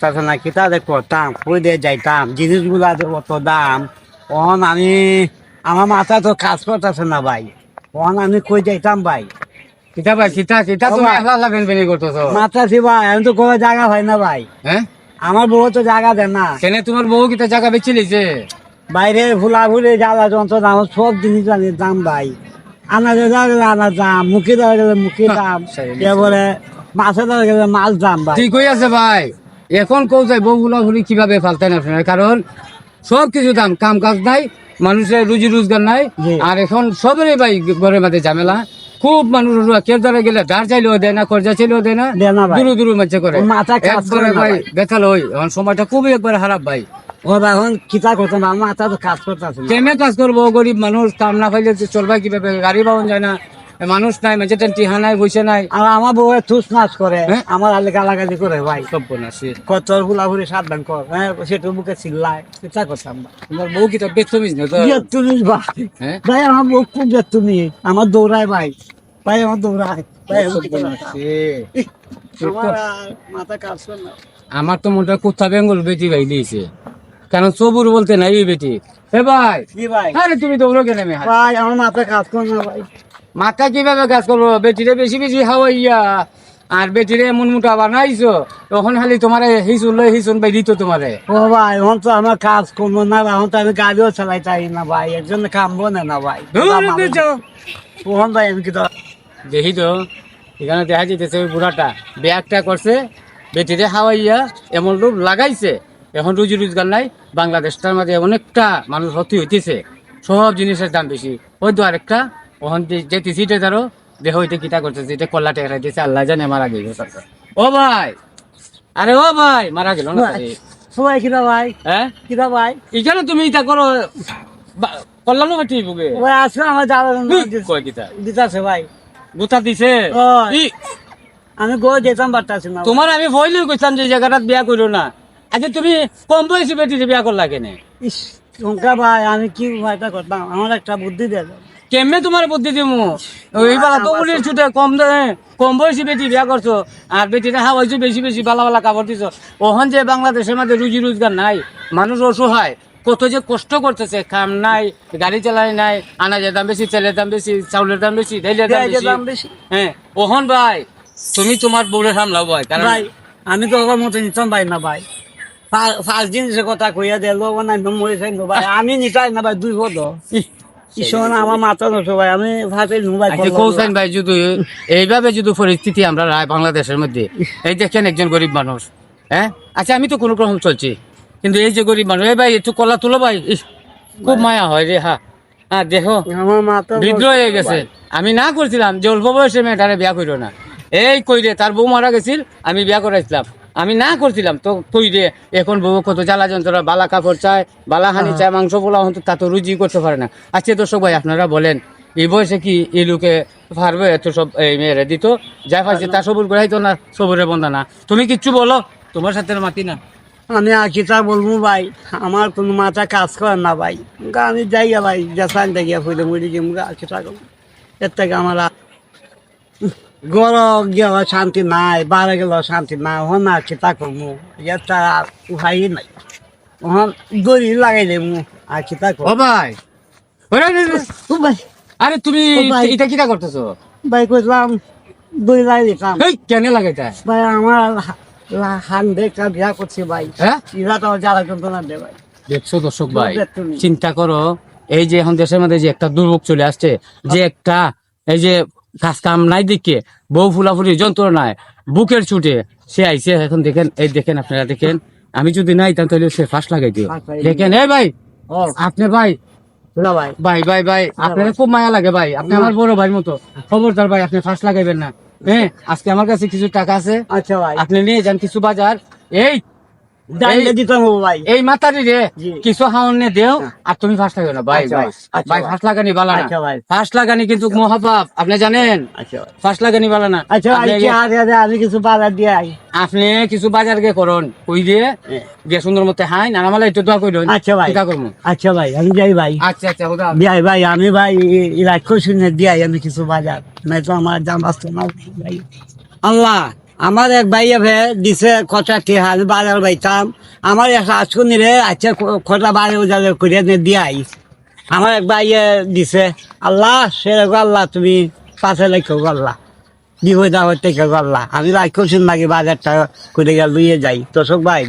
তাছাড়া কিতা যে করতাম কই দিয়ে যাইতাম জিনিসগুলা যে কত দাম? অহন আমি আমার মাথা তো কাজ করতেছে না ভাই। অহন আমি কই যাইতাম ভাই? কিতা ভাই কিতা কিতা একলা বেনবেনি করতেছো? মাথা ভাই আমি তো কোনো জায়গা হয় না ভাই। হ্যাঁ? আমার বউ তো জায়গা দেন না। কেনে তোমার বউ কিতা জায়গা বেচে লিছে বাইরে ফুলা ফুলে জ্বালা যন্ত্র দাম সব জিনিস জানির দাম ভাই। আনাজে দেওয়া গেলে আনার দাম মুখে দেওয়া গেলে মুখে দাম। সেই এবারে মাছে দেওয়া গেলে মাছ দাম ভাই। ঠিকই আছে ভাই। এখন কেউ যাই বউগুলা ভুলি কীভাবে ফালতেন আপনার? কারণ সব কিছু দাম কাম কাজ নাই মানুষের রুজি রোজগার নাই আর এখন সবেরই ভাই ঘরের মধ্যে ঝামেলা। খুব মানুষ কেউ গেলে ধার চাইলেও দেয় না কর্জা চাইলেও দেয় না। দূর দূর মাঝে করে। মাথা কাজ করে একবারে ভাই। বেতাল হই এখন সময়টা খুবই একবারে খারাপ ভাই। কাজ কেমনে কাজ করব? গরিব মানুষ কাম না পাইলে চলবা কীভাবে? গাড়ি পাওয়া যায় না। মানুষ নাই মাঝে টেন টিহা নাই বসে নাই। আর আমার বউ তুস নাচ করে। হ্যাঁ? আমার আলে গালাগালি করে ভাই। সব বোনাসি কত ফুলা ফুলে সাবধান কর হ্যাঁ সেটু বুকে চিল্লায়। কিতা করতাম তোমার বউ কি তো বেতমিস না তো বিয়ে তুমি ভাই। হ্যাঁ? ভাই আমার বউ খুব বিয়ে তুমি আমার দৌড়ায় ভাই। ভাই আমার দৌড়ায়। ভাই আমার মাথা কাজ না। আমার তো মনটা কুত্তা বেঙ্গল বেটি ভাই দিয়েছে। কারণ সবুর বলতে নাই বেটি। হে ভাই কি ভাই? আরে তুমি দৌড়ো কেন ভাই আমার মাথা কাজ করে না ভাই। মাথা কীভাবে কাজ করব? বেটিরে বেশি বেশি হাওয়াইয়া আর বেটিরে এমন মোটা বানাইছো তখন খালি তোমার হিসুন লই হিসুন ভাই দিত তোমারে। ও ভাই এখন তো আমার কাজ করব না ভাই এখন তো আমি গাড়িও চালাই তাই না ভাই এর জন্য কামবো না না ভাই। ওহন ভাই আমি কি তো দেখি তো এখানে দেখা যেতেছে ওই বুড়াটা ব্যাগটা করছে বেটিরে হাওয়াইয়া এমন রূপ লাগাইছে। এখন রুজি রোজগার নাই বাংলাদেশটার মাঝে অনেকটা মানুষ হতি হইতেছে। সব জিনিসের দাম বেশি। ওই তো আরেকটা ওখান তারও দেহ হইতে কিতা করতেছে এটা কল্লা টেকরা দিয়েছে আল্লাহ জানে মারা গেল ও ভাই! আরে ও ভাই! মারা গেল না। সবাই কিনা ভাই? হ্যাঁ? কিনা ভাই? এখানে তুমি ইটা করো কল্যাণ বেটি বুকে ভাই আজকে আমার যাওয়ার কয় কিতা? দিতাছে ভাই। গুতা দিছে? আমি গো যেতাম পারতাছি না তোমার আমি ভয়লে কইতাম যে এই জায়গাটাত বিয়া করো না। আচ্ছা তুমি কম বয়সী বেটিতে বিয়া করলা কেনে? ইস ভাই আমি কি ভাইটা করতাম? আমার একটা বুদ্ধি দিয়ে। কেমনে তোমার বুদ্ধি দিমু? এইবার তো উলির ছুটে কম কম বয়সী বেটি বিয়া করছ আর বেটিটা হাওয়াইছো বেশি বেশি বালা বালা কাপড় দিছো। ওখান যে বাংলাদেশের মধ্যে রুজি রোজগার নাই মানুষ অসহায় কত যে কষ্ট করতেছে কাম নাই গাড়ি চালাই নাই আনাজের দাম বেশি তেলের দাম বেশি চাউলের দাম বেশি দাম বেশি। হ্যাঁ ওহন ভাই তুমি তোমার বউরে সামলাও ভাই কারণ ভাই আমি তো ওর মতো নিতাম ভাই না ভাই। ফার্স্ট জিনিসের কথা কইয়া দিল না মরে যাই ভাই। আমি নিতাই না ভাই দুই পদ ঈশ্বর আমার মাথা নষ্ট ভাই আমি ভাতে আচ্ছা কৌশান ভাই। যদি এইভাবে যদি পরিস্থিতি আমরা রায় বাংলাদেশের মধ্যে এই দেখেন একজন গরিব মানুষ হ্যাঁ? আচ্ছা আমি তো কোনো রকম চলছি কিন্তু এই যে গরিব মানুষ এই ভাই একটু কলা তুলো ভাই খুব মায়া হয় রে হ্যাঁ হ্যাঁ দেখো আমার মাথা বিদ্রোহ হয়ে গেছে। আমি না করছিলাম যে অল্প বয়সে মেয়েটারে বিয়া করিল না। এই কই রে তার বউ মারা গেছিল আমি বিয়া করাইছিলাম। আমি না করছিলাম। তো তুই রে এখন বউ কত জ্বালা যন্ত্রণা বালা কাপড় চায় বালা হানি চায় মাংস পোলা হতো তা তো রুজি করতে পারে না। আচ্ছা দর্শক ভাই আপনারা বলেন এই বয়সে কি এই লোকে পারবে এত সব এই মেয়েরে দিত? যা পাইছে তা সবুর করাইতো না সবুরে বন্ধা না? তুমি কিচ্ছু বলো তোমার সাথে মাতি না। আমি আর কিতা বলব ভাই? আমার কোনো মাথা কাজ করে না ভাই। আমি যাই ভাই যেসান দেখিয়া ফুলে মুড়ি গিয়ে মুখে আর কিতা করব এর থেকে আমার গড় গেল শান্তি নাই বারে গেল শান্তি নাই হন আর কিতা করব এটা উহাই নাই। হন দড়ি লাগাই দেবো আর করব ভাই। আরে তুমি এটা কিটা করতেছো? ভাই কইলাম দড়ি লাগাই দিতাম। এই কেন লাগাইটা ভাই আমার হান দেখা বিয়া করছে ভাই। হ্যাঁ? ইরা তো জ্বালা যন্ত্রণা দে ভাই। দেখছ দর্শক ভাই তুমি? চিন্তা করো এই যে এখন দেশের মধ্যে যে একটা দুর্ভোগ চলে আসছে যে একটা এই যে কাজ কাম নাই দেখে বউ ফুলাফুলি যন্ত্রণায় বুকের ছুটে সে আইসে এখন দেখেন এই দেখেন আপনারা দেখেন আমি যদি নাই তাহলে সে ফাঁস লাগাই দিও। দেখেন এই ভাই আপনি ভাই ভাই। ভাই ভাই ভাই আপনার খুব মায়া লাগে ভাই আপনি আমার বড় ভাই মতো। খবরদার ভাই আপনি ফাঁস লাগাইবেন না। হ্যাঁ আজকে আমার কাছে কিছু টাকা আছে। আচ্ছা ভাই। আপনি নিয়ে যান কিছু বাজার। এই ডাইলে এই- দিতাম ও ভাই। এই মাতারি রে। কিছু হাওনে দেও আর তুমি লাগাও না ভাই আচ্ছা ভাই। ভাই, আচ্ছা ভাই ভাই। লাগানি বালা না। আচ্ছা লাগানি কিন্তু মহাপাপ আপনি জানেন? আচ্ছা লাগানি বালা না। আচ্ছা ভাই আমি কিছু বাজার দিয়ে আই? আপনি কিছু বাজার গে করুন। কই দিয়ে গে সুন্দর মতে হাই না নানামালা একটু দোয়া কইরুন। আচ্ছা ভাই। টিকা করমু আচ্ছা ভাই আমি যাই ভাই। আচ্ছা আচ্ছা হুদা বিয়াই ভাই আমি ভাই আমি কিছু বাজার। নাই তো আমার জাম বাঁচতো না ভাই। আল্লাহ! আমার এক ভাই ভে দিছে কটা টিহা আমি বাজার বাইতাম। আমার এক আজকুনি রে আচ্ছা কটা বারে উজালে করে দিয়ে আইস আমার এক ভাইয়ে দিছে, আল্লাহ, সে আল্লাহ, তুমি পাশে লেখো আল্লাহ। বিপদ থেকে আল্লাহ। আমি রাখছি নাকি বাজারটা করে গেল লুয়ে যাই। তোষক ভাই।